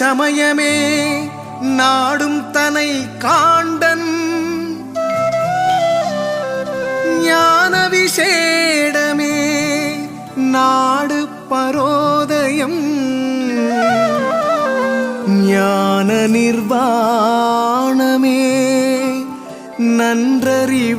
அச்சமயமே நாடும் தனை காண்டன். ஞான விஷேடமே நாடு பரோதயம். ஞான நிர்வாணமே நன்றறிவானருள்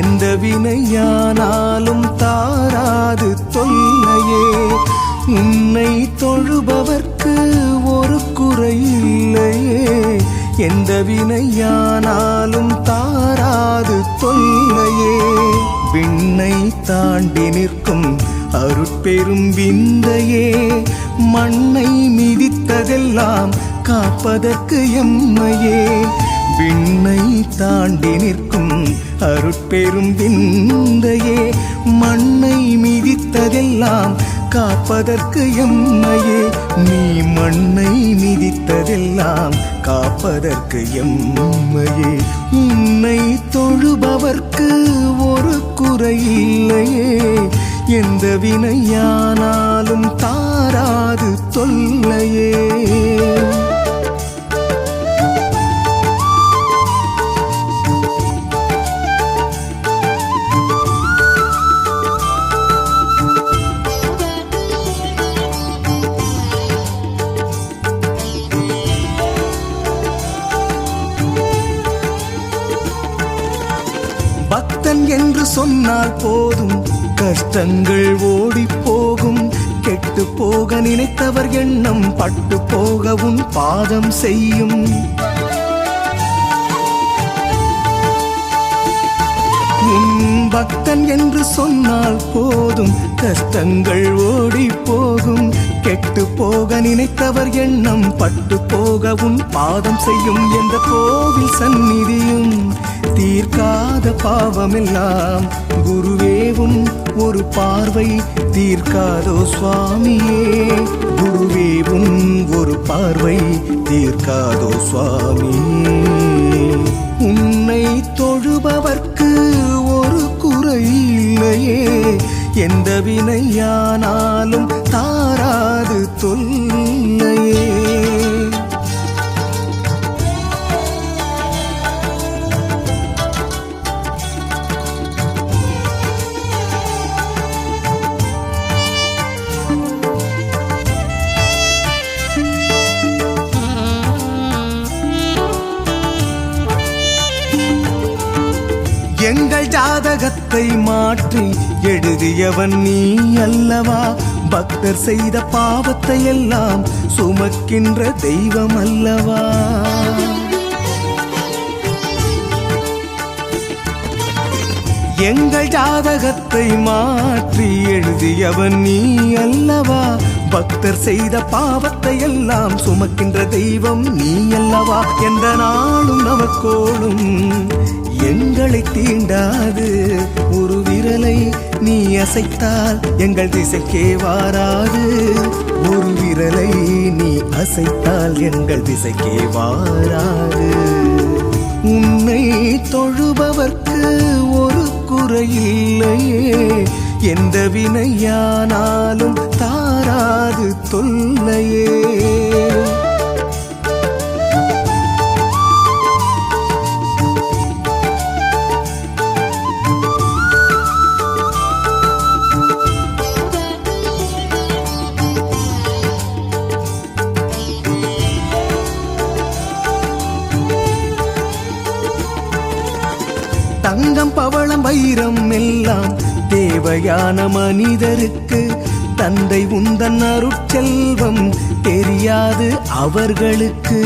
எந்த வினையானாலும் தாராது தொல்லையே. உன்னை தொழுபவர்க்கு ஒரு குறையில்லையே. எந்த வினையானாலும் தாராது தொல்லையே. விண்ணை தாண்டி நிற்கும் அருட்பெரும் விந்தையே. மண்ணை மிதித்ததெல்லாம் காப்பதற்கு எம்மையே. விண்ணை தாண்டி நிற்கும் அருட்பெரும் விந்தையே மண்ணை மிதித்ததெல்லாம் காப்பதற்கு எம்மையே. நீ மண்ணை மிதித்ததெல்லாம் காப்பதற்கு எம்மையே. உன்னை தொழுபவர்க்கு ஒரு குறையில்லையே எந்த வினையானாலும் தாராது தொல்லையே. சொன்னால் போதும். கஷ்டங்கள் ஓடி போகும். கெட்டு போக நினைத்தவர் எண்ணம் பட்டு போகவும் பாதம் செய்யும். உன் பக்தன் என்று சொன்னால் போதும். கஷ்டங்கள் ஓடி போகும். கெட்டு போக நினைத்தவர் எண்ணம் பட்டு போகவும் பாதம் செய்யும் என்ற கோவில் சந்நிதியும். தீர்க்காத பாவமெல்லாம் குருவேவும் ஒரு பார்வை தீர்க்காதோ சுவாமியே. குருவேவும் ஒரு பார்வை தீர்க்காதோ சுவாமியே. உன்னை தொழுபவர் எந்த வினையானாலும் தாராது தொல்லையே எங்கள் ஜாதகத்தை மாற்றி எழுதியவன் நீ அல்லவா? பக்தர் செய்த பாவத்தை எல்லாம் சுமக்கின்ற தெய்வம் அல்லவா? எங்கள் ஜாதகத்தை மாற்றி எழுதியவன் நீ அல்லவா? பக்தர் செய்த பாவத்தை எல்லாம் சுமக்கின்ற தெய்வம் நீ அல்லவா எந்த நாளும் நமக்கோளும் எங்களை தீண்டாது. ஒரு விரலை நீ அசைத்தால் எங்கள் திசைக்கே வாராது. ஒரு விரலை நீ அசைத்தால் எங்கள் திசைக்கே வாராது. உன்னை தொழுபவர்க்கு ஒரு குறையில்லையே எந்த வினையானாலும் தாராது தொல்லையே. தங்கம் பவளம் வைரம் எல்லாம் தேவையான மனிதருக்கு தந்தை உந்தன் அருட்செல்வம் தெரியாது அவர்களுக்கு.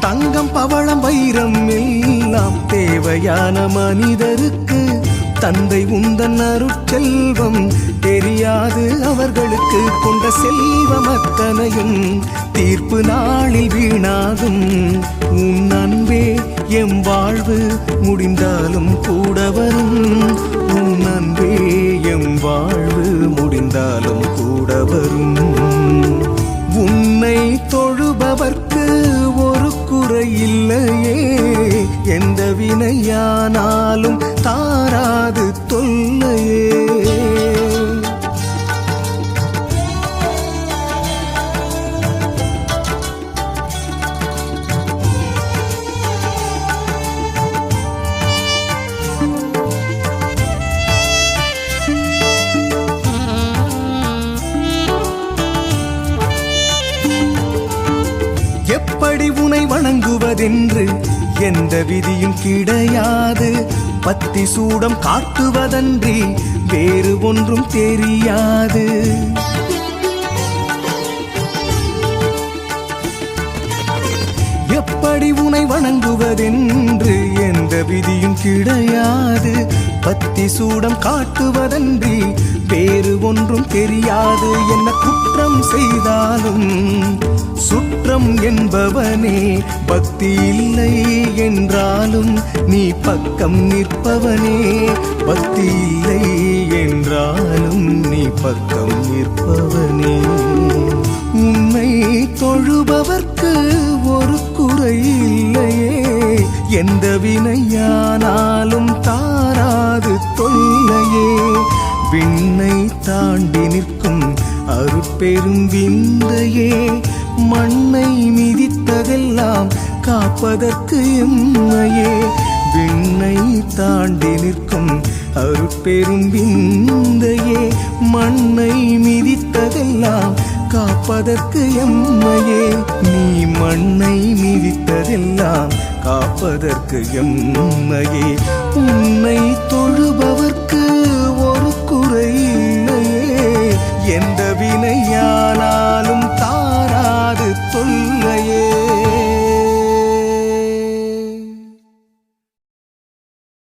தங்கம் பவளம் வைரம் எல்லாம் தேவையான மனிதருக்கு தந்தை உந்தன் அருட்செல்வம் தெரியாது அவர்களுக்கு. கொண்ட செல்வம் அத்தனையும் தீர்ப்பு நாளில் வீணாகும். உன் அன்பே எம் வாழ்வு முடிந்தாலும் கூட வரும். உன் அன்பே எம் வாழ்வு முடிந்தாலும் கூட வரும். உன்னை தொழுபவர்க்கு ஒரு குறையில்லையே எந்த வினையானாலும் தாராது தொல்லையே. வணங்குவதென்று எந்த விதியும் கிடையாது. பத்தி சூடம் காட்டுவதன்றி வேறு ஒன்றும் தெரியாது. எப்படி உனை வணங்குவதென்று எந்த விதியும் கிடையாது. பத்தி சூடம் காட்டுவதன்றி வேறு ஒன்றும் தெரியாது. என்ன குற்றம் செய்தாலும் சுற்றம் என்பவனே பக்தி இல்லை என்றாலும் நீ பக்கம் நிற்பவனே. பக்தி இல்லை என்றாலும் நீ பக்கம் நிற்பவனே. உன்னை தொழுபவர்க்கு ஒரு குறை இல்லையே. எந்த வினையானாலும் தாராது தொல்லையே. விண்ணை தாண்டி நிற்கும் அருட்பெரும் விந்தையே. மண்ணை மிதித்ததெல்லாம் காப்பதற்கு எம்மையே. விண்ணை தாண்டி நிற்கும் அருட்பெரும் விந்தையே. மண்ணை மிதித்ததெல்லாம் காப்பதற்கு எம்மையே. நீ மண்ணை மிதித்ததெல்லாம் காப்பதற்கு எம்மையே. உன்னை தொழுபவர்க்கு ஒரு குறையில்லையே எந்த